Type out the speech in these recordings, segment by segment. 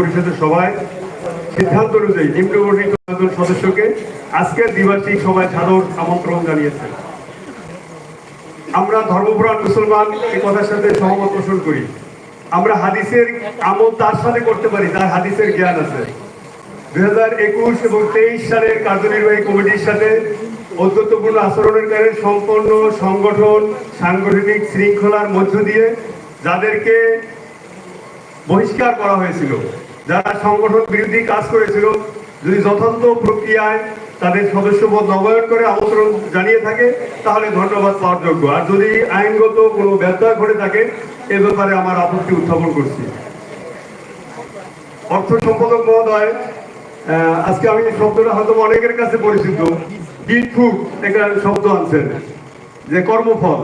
পরিষদের সভায় সিদ্ধান্ত অনুযায়ী নিম্নবর্ণিত কয়েকজন সদস্যকে আজকের দ্বিবার্ষিক সভায় সাদর আমন্ত্রণ জানিয়েছে। আমরা ধর্মপ্রাণ মুসলমান এই কথার সাথে সহমত পোষণ করি। আমরা হাদিসের আমল তার সাথে করতে পারি, তার হাদিসের জ্ঞান আছে। দুই হাজার একুশ এবং তেইশ সালের কার্যনির্বাহী কমিটির সাথে অত্যন্তপূর্ণ আচরণের কারণে সম্পন্ন সংগঠন সাংগঠনিক শৃঙ্খলার মধ্য দিয়ে যাদেরকে বহিষ্কার করা হয়েছিল যারা সংগঠন বিরোধী কাজ করেছিল, যদি যথার্থ প্রক্রিয়ায় তাদের সদস্যপদ নবায়ন করে আমন্ত্রণ জানিয়ে থাকে, তাহলে ধন্যবাদ পাওয়ার যোগ্য। আর যদি আইনগত কোনো ব্যত্যয় ঘটে থাকে, এ ব্যাপারে আমার আপত্তি উত্থাপন করছি। অর্থ সম্পাদক মহোদয় আজকে আমি শব্দটা হয়তো অনেকের কাছে পরিচিত। ফুড একটা শব্দ আনছেন, যে কর্মফল।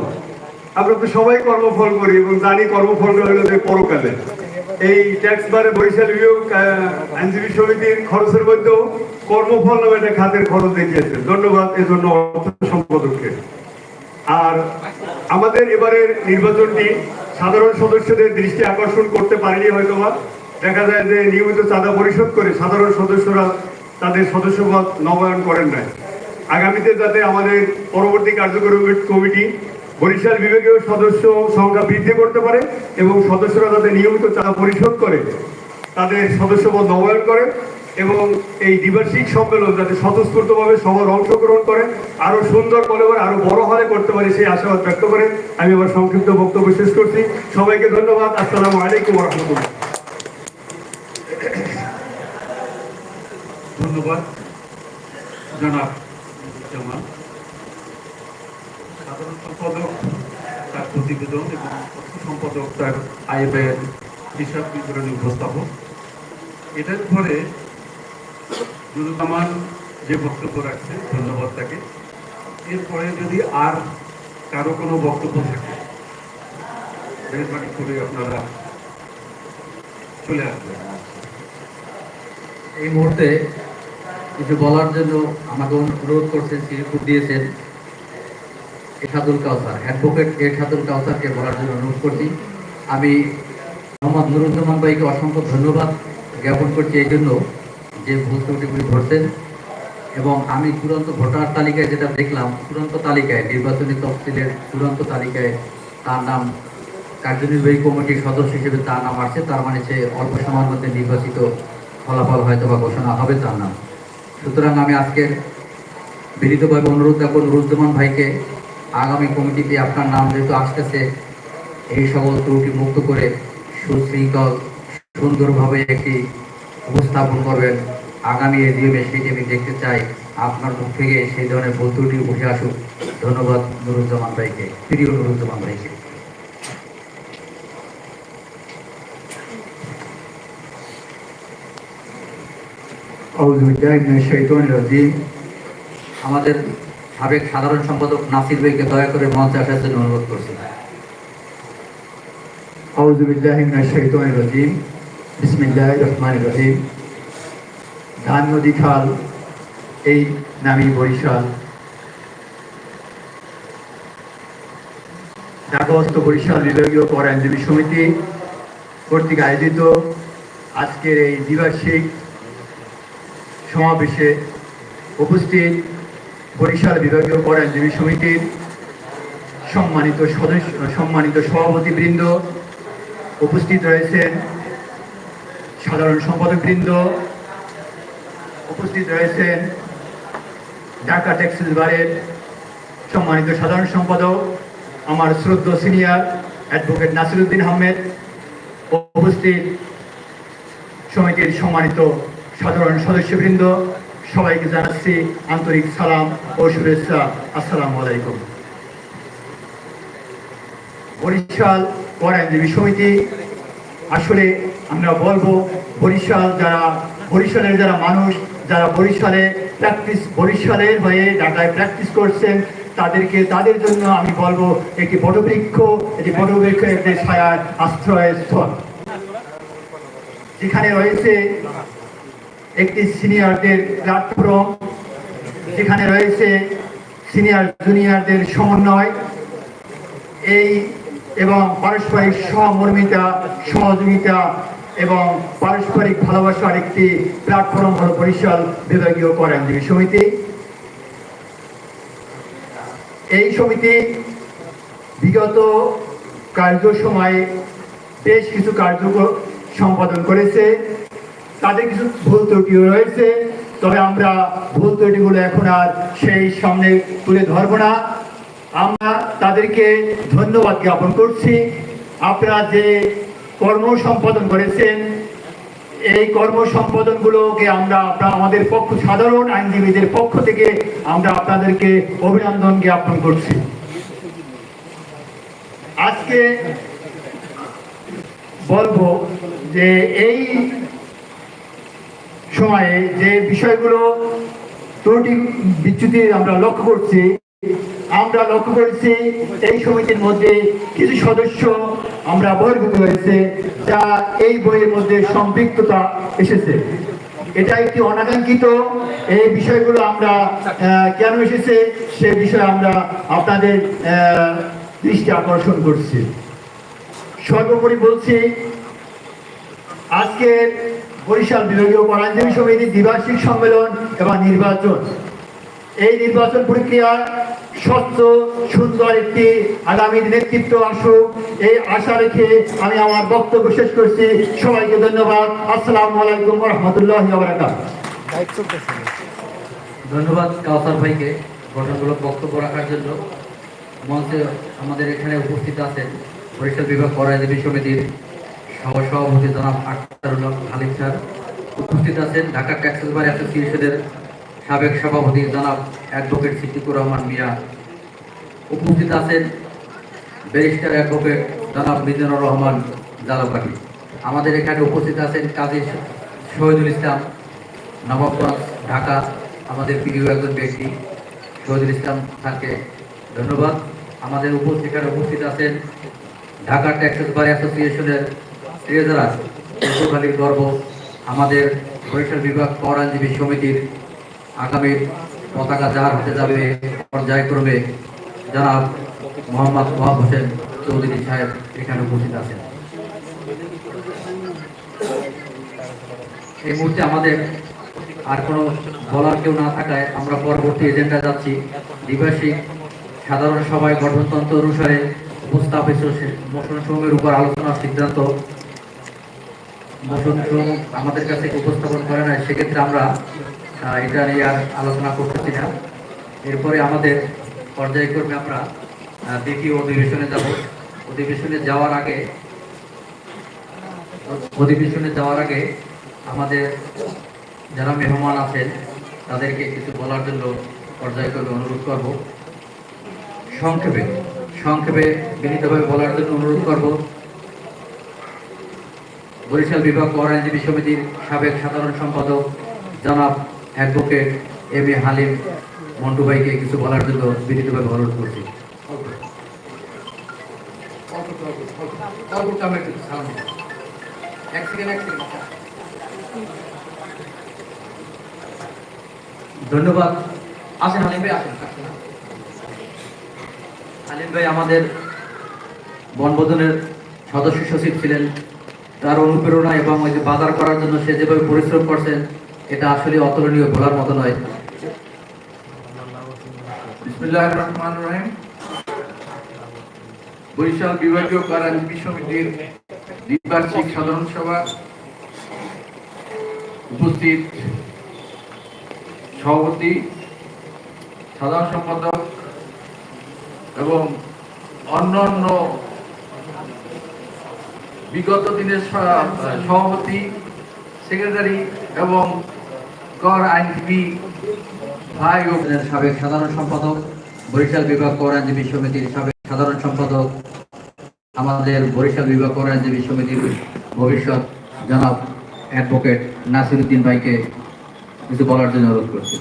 আমরা তো সবাই কর্মফল করি এবং জানি কর্মফলটা হলো যে পরকালে। এই ট্যাক্স বারে বরিশাল বিভাগ আইনজীবী সমিতির খরচের মধ্যেও কর্মফল নামে একটা খাতের খরচ দেখিয়েছে। ধন্যবাদ এজন্য অর্থ সম্পাদককে আর আমাদের এবারের নির্বাচনটি সাধারণ সদস্যদের দৃষ্টি আকর্ষণ করতে পারেনি হয়তো বা দেখা যায় যে নিয়মিত চাঁদা পরিশোধ করে সাধারণ সদস্যরা তাদের সদস্যপদ নবায়ন করেন নাই। আগামীতে যাতে আমাদের পরবর্তী কার্যকরী কমিটি বরিশাল বিভাগীয় সদস্য সংখ্যা বৃদ্ধি করতে পারে এবং সদস্যরা যাতে নিয়মিত চাঁদা পরিশোধ করে, তাদের সদস্যপদ নবায়ন করে এবং এই দ্বিবার্ষিক সম্মেলন যাতে স্বতঃস্ফূর্তভাবে সবার অংশগ্রহণ করে, আরও সুন্দর করে আরও বড় হারে করতে পারে সেই আশাবাদ ব্যক্ত করে আমি আমার সংক্ষিপ্ত বক্তব্য শেষ করছি। সবাইকে ধন্যবাদ। আসসালামু আলাইকুম রহমতুল্লাহ। ধন্যবাদ। জনাব সম্পাদক, তার প্রতিবেদন এবং সম্পাদক তার আয় ব্যয়ের হিসাব বিবরণী উপস্থাপন এটার পরে নুরুজ্জামান যে বক্তব্য রাখছে, ধন্যবাদ তাকে। এরপরে যদি আর কারও কোনো বক্তব্য থাকে করে আপনারা চলে আসবেন। এই মুহূর্তে কিছু বলার জন্য আমাকে অনুরোধ করছেন শ্রীপুর দিয়েছেন। এরশাদুল কাউসার অ্যাডভোকেট এরশাদুল কাউসারকে বলার জন্য অনুরোধ করছি। আমি মোহাম্মদ নুরুজ্জামান ভাইকে অসংখ্য ধন্যবাদ জ্ঞাপন করছি এই জন্য যে ভুল ত্রুটিগুলি ধরছেন এবং আমি চূড়ান্ত ভোটার তালিকায় যেটা দেখলাম, চূড়ান্ত তালিকায়, নির্বাচনী তফসিলের চূড়ান্ত তালিকায় তার নাম কার্যনির্বাহী কমিটির সদস্য হিসেবে তার নাম আসছে। তার মানে সে অল্প সময়ের মধ্যে নির্বাচিত ফলাফল হয়তো বা ঘোষণা হবে তার নাম। সুতরাং আমি আজকের বিনীতভাবে অনুরোধ রাখব নুরুজ্জামান ভাইকে আগামী কমিটিতে আপনার নাম যেহেতু আসতেছে এই সকল ত্রুটি মুক্ত করে সুশৃঙ্খল সুন্দরভাবে একটি উপস্থাপন করবেন আগামী এজিএমে সেটি আমি দেখতে চাই আপনার মুখ থেকে সেই ধরনের ভুল ত্রুটি উঠে আসুক ধন্যবাদ নুরুজ্জামান ভাইকে প্রিয় নুরুজ্জামান ভাইকে أعوذ بالله من الشيطان الرجيم আমাদের সাবেক সাধারণ সম্পাদক নাসির ভাইকে দয়া করে মঞ্চে আসার জন্য অনুরোধ করছি। আউজুবিল্লাহিম ধান, নদী, খাল, এই নামি বরিশাল। ঢাকাস্থ বরিশাল বিভাগীয় কর আইনজীবী সমিতি কর্তৃক আয়োজিত আজকের এই দ্বিবার্ষিক সমাবেশে উপস্থিত বরিশাল বিভাগীয় কর আইনজীবী সমিতির সম্মানিত সদস্য, সম্মানিত সভাপতিবৃন্দ উপস্থিত রয়েছেন সাধারণ সম্পাদকবৃন্দ, উপস্থিত রয়েছেন ঢাকা টেক্সটাইল বারের সম্মানিত সাধারণ সম্পাদক, আমার শ্রদ্ধ সিনিয়র অ্যাডভোকেট নাসিরুদ্দিন আহমেদ, উপস্থিত সমিতির সম্মানিত সাধারণ সদস্যবৃন্দ সবাইকে জানাচ্ছি আন্তরিক সালাম ও শুভেচ্ছা। আসসালামু আলাইকুম। বরিশাল কর আইনজীবী সমিতি, আসলে আমরা বলব বরিশাল যারা, বরিশালের যারা মানুষ, যারা বরিশালে প্র্যাকটিস বরিশালের হয়ে ঢাকায় প্র্যাকটিস করছেন, তাদেরকে, তাদের জন্য আমি বলব একটি বটবৃক্ষ একটি বটবৃক্ষ একটি ছায়ার আশ্রয় স্থল যেখানে রয়েছে একটি সিনিয়রদের প্ল্যাটফর্ম যেখানে রয়েছে সিনিয়র জুনিয়রদের সমন্বয়। এই এবং পারস্পরিক সহমর্মিতা, সহযোগিতা এবং পারস্পরিক ভালোবাসার একটি প্ল্যাটফর্ম হল বরিশাল বিভাগীয় কর আইনজীবী সমিতি। এই সমিতি বিগত কার্য সময়ে বেশ কিছু কার্য সম্পাদন করেছে। তাদের কিছু ভুল ত্রুটিও রয়েছে। তবে আমরা ভুল ত্রুটিগুলো এখন আর সেই সামনে তুলে ধরব না। আমরা তাদেরকে ধন্যবাদ জ্ঞাপন করছি। আপনারা যে কর্ম সম্পাদন করেছেন, এই কর্ম সম্পাদনগুলোকে আমরা আমাদের পক্ষ, সাধারণ আইনজীবীদের পক্ষ থেকে আমরা আপনাদেরকে অভিনন্দন জ্ঞাপন করছি। আজকে বলব যে এই সময়ে যে বিষয়গুলো ত্রুটি বিচ্যুতি আমরা লক্ষ্য করছি, আমরা লক্ষ্য করেছি এই সমিতির মধ্যে কিছু সদস্য আমরা বহির্ভূত হয়েছে, যা এই বইয়ের মধ্যে সম্পৃক্ততা এসেছে। এটা একটি অনাকাঙ্ক্ষিত এই বিষয়গুলো আমরা কেন এসেছে সে বিষয়ে আমরা আপনাদের দৃষ্টি আকর্ষণ করছি। সর্বোপরি বলছি আজকে বরিশাল বিভাগীয় আইনজীবী সমিতির দ্বিবার্ষিক সম্মেলন এবং নির্বাচন। এই নির্বাচন প্রক্রিয়া স্বচ্ছ, সুন্দর একটি আগামী নেতৃত্ব আসুক এই আশা রেখে আমি আমার বক্তব্য শেষ করছি। সবাইকে ধন্যবাদ। আসসালামু আলাইকুম রহমতুল্লাহ ধন্যবাদ কাউসার ভাইকে গঠনমূলক বক্তব্য রাখার জন্য। মঞ্চে আমাদের এখানে উপস্থিত আছেন বরিশাল বিভাগ করাইদেবী সমিতির সহসভাপতি জনাব আখতারুল্লাহ হালিম স্যার উপস্থিত আছেন ঢাকা ট্যাক্সেস বার অ্যাসোসিয়েশনের সাবেক সভাপতি জনাব অ্যাডভোকেট সিদ্দিকুর রহমান মিয়া। উপস্থিত আছেন ব্যারিস্টার অ্যাডভোকেট জনাব মিজানুর রহমান জালাপাটি আমাদের এখানে উপস্থিত আছেন কাজী শহীদুল ইসলাম নবাবগঞ্জ, ঢাকা। আমাদের প্রিয় একজন ব্যক্তি শহীদুল ইসলাম স্যারকে ধন্যবাদ। আমাদের উপস্থিত এখানে উপস্থিত আছেন ঢাকা ট্যাক্সেস বার অ্যাসোসিয়েশনের ট্রেজারার পটুখালীর গর্ব, আমাদের বরিশাল বিভাগ কর আইনজীবী সমিতির আগামী পতাকা যার হাতে যাবে পর্যায়ক্রমে জনাব মোহাম্মদ ওয়াহাব হোসেন চৌধুরী সাহেব এখানে উপস্থিত আছেন। এই মুহূর্তে আমাদের আর কোনো বলার কেউ না থাকায় আমরা পরবর্তী এজেন্ডা যাচ্ছি। দ্বিবার্ষিক সাধারণ সভায় গঠনতন্ত্র অনুসারে উপস্থাপিত মোশন সমূহের উপর আলোচনার সিদ্ধান্ত সমূহ আমাদের কাছে উপস্থাপন করে না সেক্ষেত্রে আমরা এটা নিয়ে আর আলোচনা করতেছি না। এরপরে আমাদের পর্যায়ক্রমে আমরা দ্বিতীয় অধিবেশনে যাব। অধিবেশনে যাওয়ার আগে, অধিবেশনে যাওয়ার আগে আমাদের যারা মেহমান আছেন, তাদেরকে কিছু বলার জন্য পর্যায়ক্রমে অনুরোধ করব। সংক্ষেপে সংক্ষেপে বিনীতভাবে বলার জন্য অনুরোধ করব। বরিশাল বিভাগ কর আইনজীবী সমিতির সাবেক সাধারণ সম্পাদক জনাব advocate M A Halim Montu ভাইকে কিছু বলার জন্য বিনীতভাবে অনুরোধ করছি। ধন্যবাদ। আসেন, হালিম ভাই, আসেন। হালিম ভাই আমাদের বনবোধনের সদস্য সচিব ছিলেন তার অনুপ্রেরণা এবং ওই যে বাজার করার জন্য সে যেভাবে পরিশ্রম করছেন, এটা আসলে অতুলনীয় বলার মতো নয়। বরিশাল বিভাগীয় কারাজীবী সমিতির দ্বিবার্ষিক সাধারণ সভা উপস্থিত সভাপতি, সাধারণ সম্পাদক এবং অন্যান্য বিগত দিনের সভাপতি, সেক্রেটারি এবং কর আইনজীবী ভাই ও সাবেক সাধারণ সম্পাদক, বরিশাল বিভাগ কর আইনজীবী সমিতির সাবেক সাধারণ সম্পাদক, আমাদের বরিশাল বিভাগ কর আইনজীবী সমিতির ভবিষ্যৎ জনাব অ্যাডভোকেট নাসিরুদ্দিন ভাইকে কিছু বলার জন্য অনুরোধ করছি।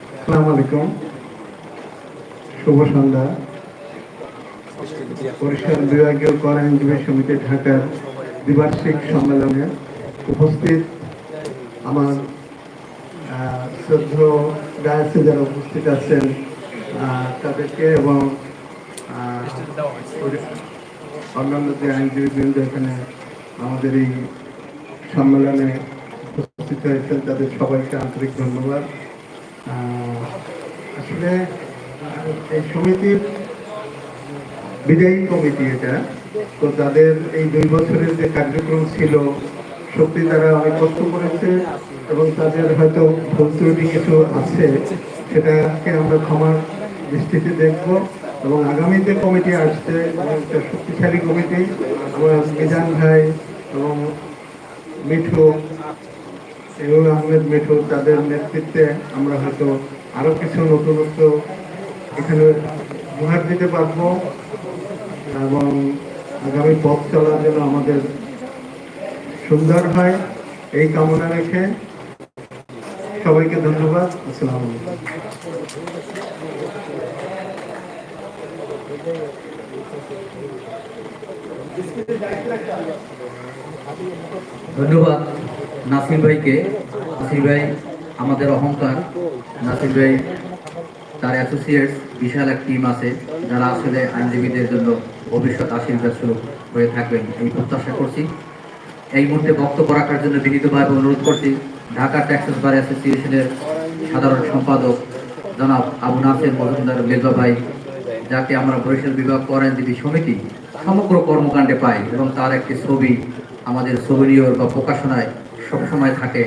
আসসালামু শুভ সন্ধ্যা। বরিশাল বিভাগীয় কর আইনজীবী সমিতি ঢাকার দ্বিবার্ষিক সম্মেলনে উপস্থিত আমার আহ, শ্রদ্ধেয় গায়সে যারা উপস্থিত আছেন তাদেরকে এবং অন্যান্য যে আইনজীবী বৃন্দ এখানে আমাদের এই সম্মেলনে উপস্থিত হয়েছেন তাদের সবাইকে আন্তরিক ধন্যবাদ। আসলে এই সমিতির বিদায়ী কমিটি এটা। তো তাদের এই দুই বছরের যে কার্যক্রম ছিল, সত্যি তারা অনেক কষ্ট করেছে এবং তাদের হয়তো ভুল ত্রুটি কিছু আছে, সেটাকে আমরা ক্ষমার দৃষ্টিতে দেখব এবং আগামী যে কমিটি আসছে একটা শক্তিশালী কমিটি। আমরা মিজান ভাই এবং মিঠু এগুলো আহমেদ মিঠু তাদের নেতৃত্বে আমরা হয়তো আরও কিছু নতুনত্ব এখানে উপহার দিতে পারব। এবং আগামী পথ চলার জন্য আমাদের সুন্দর হয় এই কামনা রেখে সবাইকে ধন্যবাদ। আসসালামু ধন্যবাদ। নাসির ভাইকে, নাসির ভাই আমাদের অহংকার, নাসির ভাই তার অ্যাসোসিয়েটস বিশাল এক টিম আছে, যারা আসলে আইনজীবীদের জন্য ভবিষ্যৎ আশীর্বাদ স্বরূপ হয়ে থাকবেন। এই প্রত্যাশা করছি। এই মুহূর্তে বক্তব্য রাখার জন্য বিনীতভাবে অনুরোধ করছি। ঢাকা ট্যাক্সেস বার অ্যাসোসিয়েশনের সাধারণ সম্পাদক জনাব আবু নাসের মজুমদার মেজবা ভাই, যাকে আমরা বরিশাল বিভাগ কর আইনজীবী সমিতি সমগ্র কর্মকাণ্ডে পাই এবং তার একটি ছবি আমাদের সোভেনিয়র বা প্রকাশনায় সবসময় থাকে,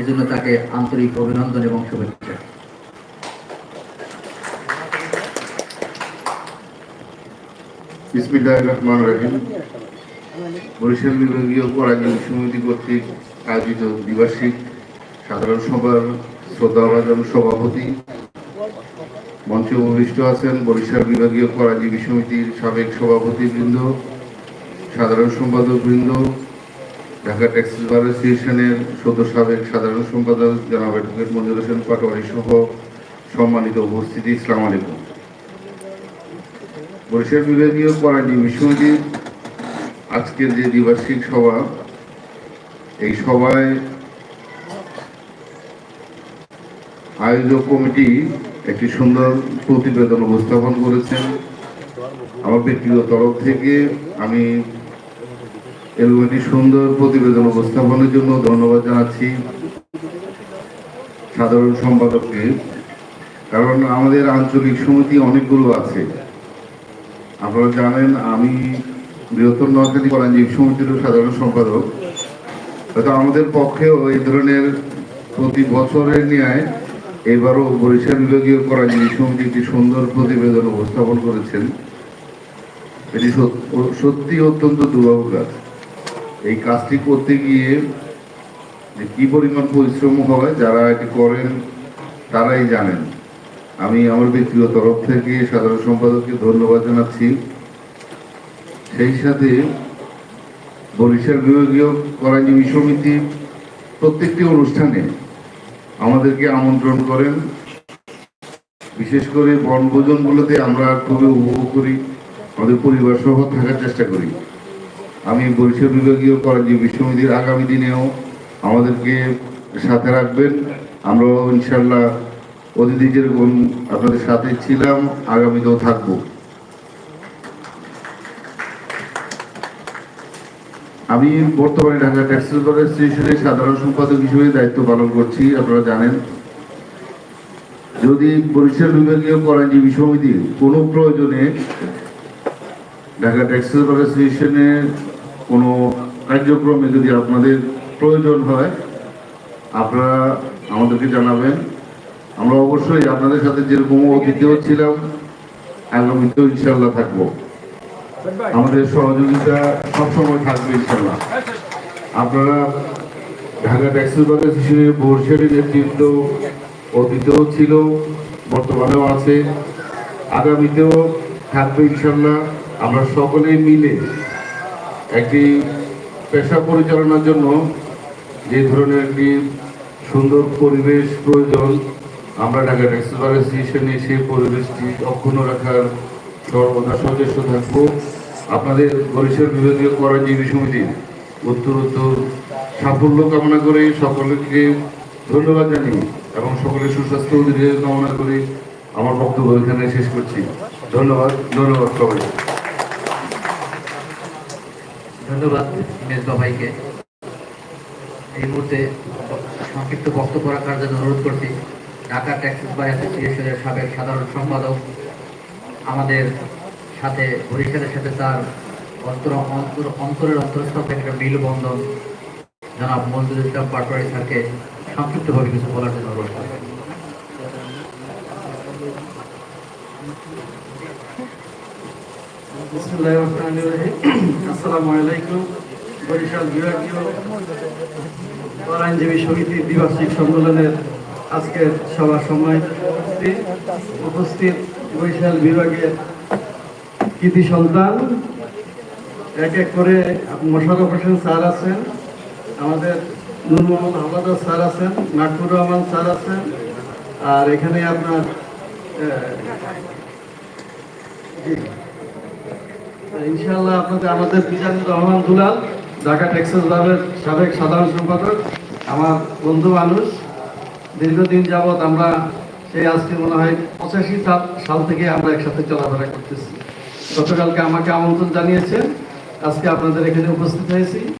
এজন্য তাকে আন্তরিক অভিনন্দন এবং শুভেচ্ছা। বরিশাল বিভাগীয় পরাজয় সমিতি কর্তৃক আয়োজিত দ্বিবার্ষিক সাধারণ সভার শ্রদ্ধাভাজন সভাপতি মঞ্চে উপবিষ্ট আছেন বরিশাল বিভাগীয় পরাজীবী সমিতির সাবেক সভাপতিবৃন্দ, সাধারণ সম্পাদক বৃন্দ ঢাকা ট্যাক্সি বার অ্যাসোসিয়েশনের সদস্য সাবেক সাধারণ সম্পাদক জনাব অ্যাডভোকেট মঞ্জুর হোসেন পাটোয়ারি সহ সম্মানিত উপস্থিতি। ইসলাম আলাইকুম। বরিশাল বিভাগীয় পরাজীবী সমিতির আজকের যে দ্বিবার্ষিক সভা, এই সভায় আয়োজক কমিটি একটি সুন্দর প্রতিবেদন উপস্থাপন করেছেন। আমার ব্যক্তিগত তরফ থেকে আমি এরকম একটি সুন্দর প্রতিবেদন উপস্থাপনের জন্য ধন্যবাদ জানাচ্ছি সাধারণ সম্পাদককে। কারণ আমাদের আঞ্চলিক সমিতি অনেকগুলো আছে। আপনারা জানেন, আমি বৃহত্তর নোয়াখালী কলাঞ্জীব সমিতির সাধারণ সম্পাদক। হয়তো আমাদের পক্ষেও এই ধরনের প্রতি বছরের ন্যায় এবারও বরিশাল বিভাগীয় করাঞ্জীবী সমিতি একটি সুন্দর প্রতিবেদন উপস্থাপন করেছেন। এটি সত- সত্যি অত্যন্ত দুর্লভ কাজ এই কাজটি করতে গিয়ে যে কি পরিমাণ পরিশ্রম হয় যারা এটি করেন, তারাই জানেন। আমি আমার ব্যক্তিগত তরফ থেকে সাধারণ সম্পাদককে ধন্যবাদ জানাচ্ছি। সেই সাথে বরিশাল বিভাগীয় করাজীবী সমিতি প্রত্যেকটি অনুষ্ঠানে আমাদেরকে আমন্ত্রণ করেন। বিশেষ করে বনভোজনগুলোতে আমরা খুবই উপভোগ করি, আমাদের পরিবার সহ থাকার চেষ্টা করি। আমি বরিশাল বিভাগীয় করাজীবী সমিতির আগামী দিনেও আমাদেরকে সাথে রাখবেন। আমরাও ইনশাল্লাহ অতিথি যেরকম আপনাদের সাথে ছিলাম, আগামীতেও থাকব। আমি বর্তমানে ঢাকা ট্যাক্সি বার অ্যাসোসিয়েশনের সাধারণ সম্পাদক হিসেবে দায়িত্ব পালন করছি, আপনারা জানেন। যদি বরিশাল বিভাগীয় করাঞ্জীবী সমিতির কোনো প্রয়োজনে ঢাকা ট্যাক্সি বার অ্যাসোসিয়েশনের কোনো কার্যক্রমে যদি আপনাদের প্রয়োজন হয়, আপনারা আমাদেরকে জানাবেন। আমরা অবশ্যই আপনাদের সাথে যেরকম অতিথিও ছিলাম আগামীতেও ইনশাল্লাহ থাকব। আমাদের সহযোগিতা সবসময় থাকবে ইনশাল্লাহ আপনারা ঢাকা ট্যাক্সি বাজার হিসেবে বরিশালের নেতৃত্ব অতীতেও ছিল, বর্তমানেও আছে। আগামীতেও থাকবে ইনশাল্লাহ আমরা সকলেই মিলে একটি পেশা পরিচালনার জন্য যে ধরনের একটি সুন্দর পরিবেশ প্রয়োজন, আমরা ঢাকা বার অ্যাসোসিয়েশনে সেই পরিবেশটি অক্ষুণ্ণ রাখার সর্বদা সচেষ্ট থাকব। আপনাদের বরিশাল বিভাগীয় করাজীবী সমিতির উত্তর উত্তর সাফল্য কামনা করে সকলকে ধন্যবাদ জানিয়ে এবং সকলের সুস্বাস্থ্য কামনা করে আমার বক্তব্য এখানে শেষ করছি। ধন্যবাদ ধন্যবাদ সবাই ধন্যবাদ মেজবা ভাইকে এই মুহূর্তে সংক্ষিপ্ত বক্তব্য রাখার জন্য অনুরোধ করছি, ঢাকা ট্যাক্সিস বাই অ্যাসোসিয়েশনের সাবেক সাধারণ সম্পাদক, আমাদের সাথে বরিশালের সাথে তার অন্তর অন্তর অন্তরের অন্তরস্থ একটা মিলবন্ধন, জনাব মঞ্জুর ইসলাম পাটোয়ারি স্যারকে সংক্ষিপ্তভাবে কিছু বলার জন্য অনুরোধ করছি। আসসালামু বরিশাল বিভাগীয় আইনজীবী সমিতির সম্মেলনের আজকের সভা সময় উপস্থিত। বরিশাল বিভাগের কৃতি সন্তান। এক এক করে মোশারফ হোসেন স্যার আছেন, আমাদের নূর মোহাম্মদ হামাদার স্যার আছেন নাটপুর রহমান স্যার আছেন, আর এখানে আপনার ইনশাআল্লাহ আপনাদের আমাদের মিজানুর রহমান দুলাল, ঢাকা, টেক্সাস ক্লাবের সাবেক সাধারণ সম্পাদক, আমার বন্ধু মানুষ। দীর্ঘদিন যাবৎ আমরা সেই আজকে মনে হয় পঁচাশি সাল থেকে আমরা একসাথে চলাফেরা করতেছি। গতকালকে আমাকে আমন্ত্রণ জানিয়েছেন। আজকে আপনাদের এখানে উপস্থিত হয়েছি।